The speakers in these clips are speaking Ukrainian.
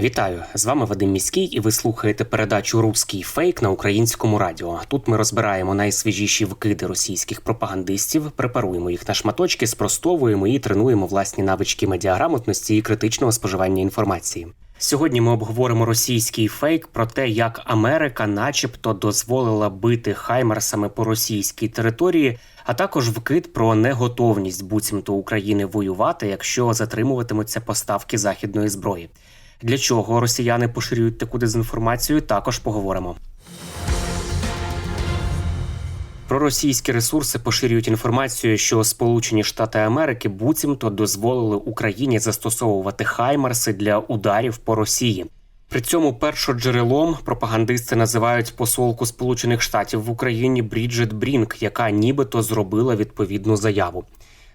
Вітаю! З вами Вадим Міський, і ви слухаєте передачу Руський фейк на українському радіо. Тут ми розбираємо найсвіжіші вкиди російських пропагандистів, препаруємо їх на шматочки, спростовуємо і тренуємо власні навички медіаграмотності і критичного споживання інформації. Сьогодні ми обговоримо російський фейк про те, як Америка, начебто, дозволила бити хаймерсами по російській території, а також вкид про неготовність буцімто України воювати, якщо затримуватимуться поставки західної зброї. Для чого росіяни поширюють таку дезінформацію, також поговоримо. Проросійські ресурси поширюють інформацію, що Сполучені Штати Америки буцімто дозволили Україні застосовувати хаймерси для ударів по Росії. При цьому першоджерелом пропагандисти називають посолку Сполучених Штатів в Україні Бріджит Брінк, яка нібито зробила відповідну заяву.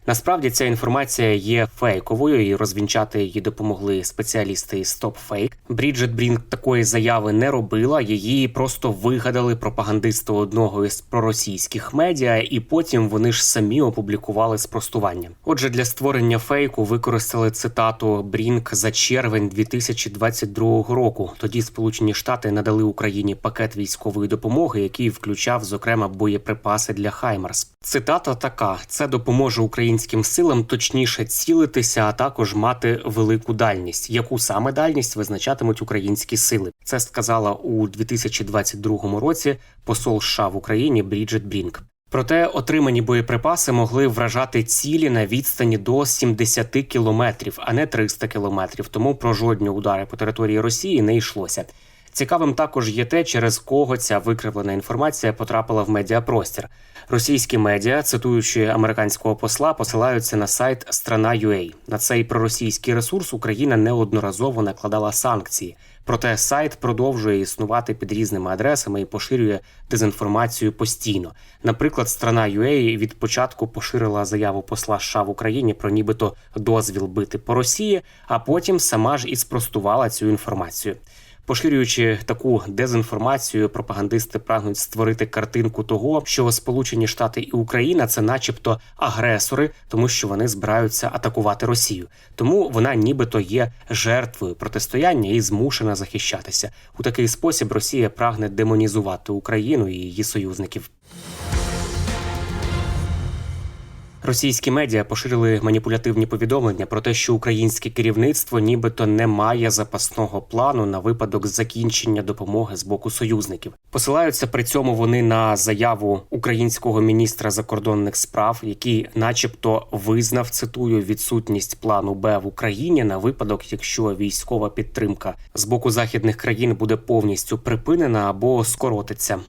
Насправді ця інформація є фейковою, і розвінчати її допомогли спеціалісти із StopFake. Бріджит Брінк такої заяви не робила. Її просто вигадали пропагандисти одного із проросійських медіа, і потім вони ж самі опублікували спростування. Отже, для створення фейку використали цитату Брінк за червень 2022 року. Тоді Сполучені Штати надали Україні пакет військової допомоги, який включав зокрема боєприпаси для Хаймарс. Цитата така: це допоможе українським силам точніше цілитися, а також мати велику дальність. Яку саме дальність визначатимуть українські сили? Це сказала у 2022 році посол США в Україні Бріджит Брінк. Проте отримані боєприпаси могли вражати цілі на відстані до 70 кілометрів, а не 300 кілометрів. Тому про жодні удари по території Росії не йшлося. Цікавим також є те, через кого ця викривлена інформація потрапила в медіапростір. Російські медіа, цитуючи американського посла, посилаються на сайт Страна.ua. На цей проросійський ресурс Україна неодноразово накладала санкції. Проте сайт продовжує існувати під різними адресами і поширює дезінформацію постійно. Наприклад, страна.ua від початку поширила заяву посла США в Україні про нібито дозвіл бити по Росії, а потім сама ж і спростувала цю інформацію. Поширюючи таку дезінформацію, пропагандисти прагнуть створити картинку того, що Сполучені Штати і Україна це, начебто, агресори, тому що вони збираються атакувати Росію. Тому вона нібито є жертвою протистояння і змушена захищатися. У такий спосіб Росія прагне демонізувати Україну і її союзників. Російські медіа поширили маніпулятивні повідомлення про те, що українське керівництво нібито не має запасного плану на випадок закінчення допомоги з боку союзників. Посилаються при цьому вони на заяву українського міністра закордонних справ, який, начебто, визнав цитую відсутність плану Б в Україні на випадок, якщо військова підтримка з боку західних країн буде повністю припинена або скоротиться.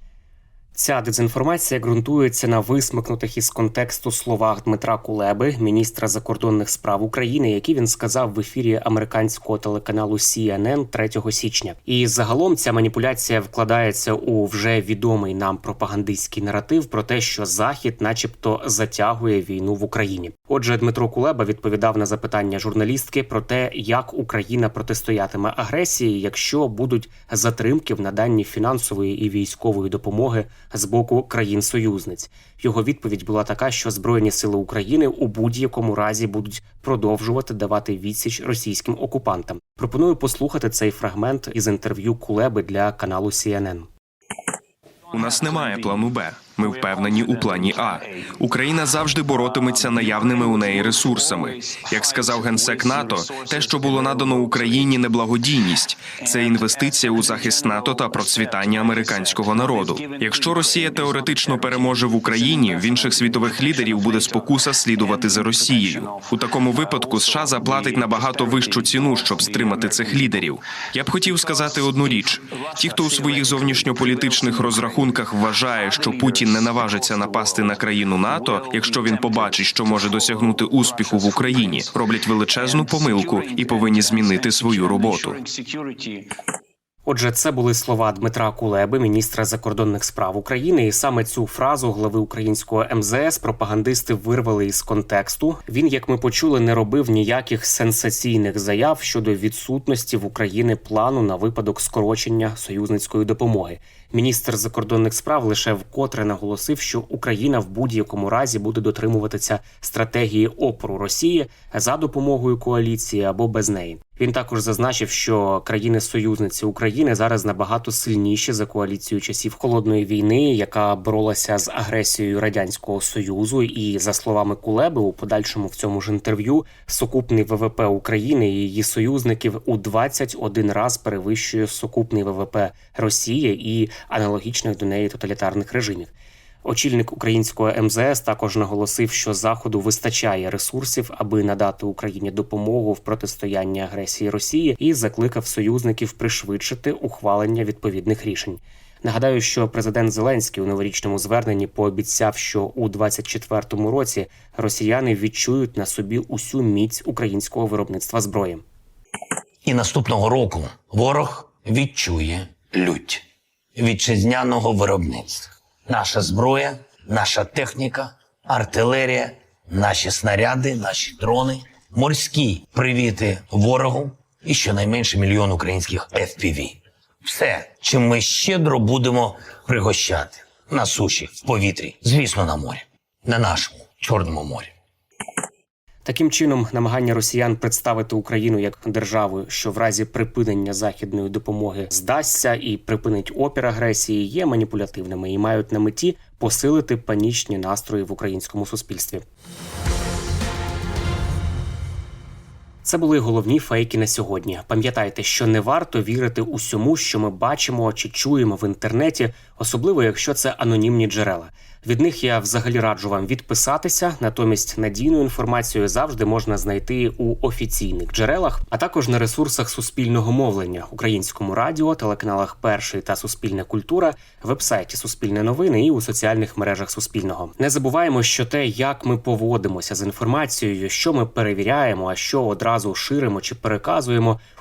Ця дезінформація ґрунтується на висмикнутих із контексту словах Дмитра Кулеби, міністра закордонних справ України, які він сказав в ефірі американського телеканалу CNN 3 січня. І загалом ця маніпуляція вкладається у вже відомий нам пропагандистський наратив про те, що Захід, начебто, затягує війну в Україні. Отже, Дмитро Кулеба відповідав на запитання журналістки про те, як Україна протистоятиме агресії, якщо будуть затримки в наданні фінансової і військової допомоги з боку країн-союзниць. Його відповідь була така, що Збройні сили України у будь-якому разі будуть продовжувати давати відсіч російським окупантам. Пропоную послухати цей фрагмент із інтерв'ю Кулеби для каналу CNN. У нас немає плану Б. Ми впевнені у плані А. Україна завжди боротиметься наявними у неї ресурсами. Як сказав генсек НАТО, те, що було надано Україні, не благодійність, це інвестиція у захист НАТО та процвітання американського народу. Якщо Росія теоретично переможе в Україні, в інших світових лідерів буде спокуса слідувати за Росією. У такому випадку США заплатить набагато вищу ціну, щоб стримати цих лідерів. Я б хотів сказати одну річ: ті, хто у своїх зовнішньополітичних розрахунках вважає, що Путін не наважиться напасти на країну НАТО, якщо він побачить, що може досягнути успіху в Україні, роблять величезну помилку і повинні змінити свою роботу. Отже, це були слова Дмитра Кулеби, міністра закордонних справ України, і саме цю фразу глави українського МЗС пропагандисти вирвали із контексту. Він, як ми почули, не робив ніяких сенсаційних заяв щодо відсутності в Україні плану на випадок скорочення союзницької допомоги. Міністр закордонних справ лише вкотре наголосив, що Україна в будь-якому разі буде дотримуватися стратегії опору Росії за допомогою коаліції або без неї. Він також зазначив, що країни-союзниці України зараз набагато сильніші за коаліцію часів холодної війни, яка боролася з агресією радянського союзу. І за словами Кулеби, у подальшому в цьому ж інтерв'ю сукупний ВВП України і її союзників у 21 раз перевищує сукупний ВВП Росії і аналогічних до неї тоталітарних режимів. Очільник українського МЗС також наголосив, що заходу вистачає ресурсів, аби надати Україні допомогу в протистоянні агресії Росії, і закликав союзників пришвидшити ухвалення відповідних рішень. Нагадаю, що президент Зеленський у новорічному зверненні пообіцяв, що у 24-му році росіяни відчують на собі усю міць українського виробництва зброї. І наступного року ворог відчує лють вітчизняного виробництва. Наша зброя, наша техніка, артилерія, наші снаряди, наші дрони, морські привіти ворогу і щонайменше мільйон українських FPV. Все, чим ми щедро будемо пригощати на суші, в повітрі, звісно, на морі, на нашому Чорному морі. Таким чином, намагання росіян представити Україну як державу, що в разі припинення західної допомоги здасться і припинить опір агресії, є маніпулятивними і мають на меті посилити панічні настрої в українському суспільстві. Це були головні фейки на сьогодні. Пам'ятайте, що не варто вірити усьому, що ми бачимо чи чуємо в інтернеті, особливо якщо це анонімні джерела. Від них я взагалі раджу вам відписатися. Натомість надійну інформацію завжди можна знайти у офіційних джерелах, а також на ресурсах суспільного мовлення, українському радіо, телеканалах Перший та Суспільна культура, вебсайті Суспільне новини і у соціальних мережах Суспільного. Не забуваємо, що те, як ми поводимося з інформацією, що ми перевіряємо, а що одразу ширимо чи переказуємо,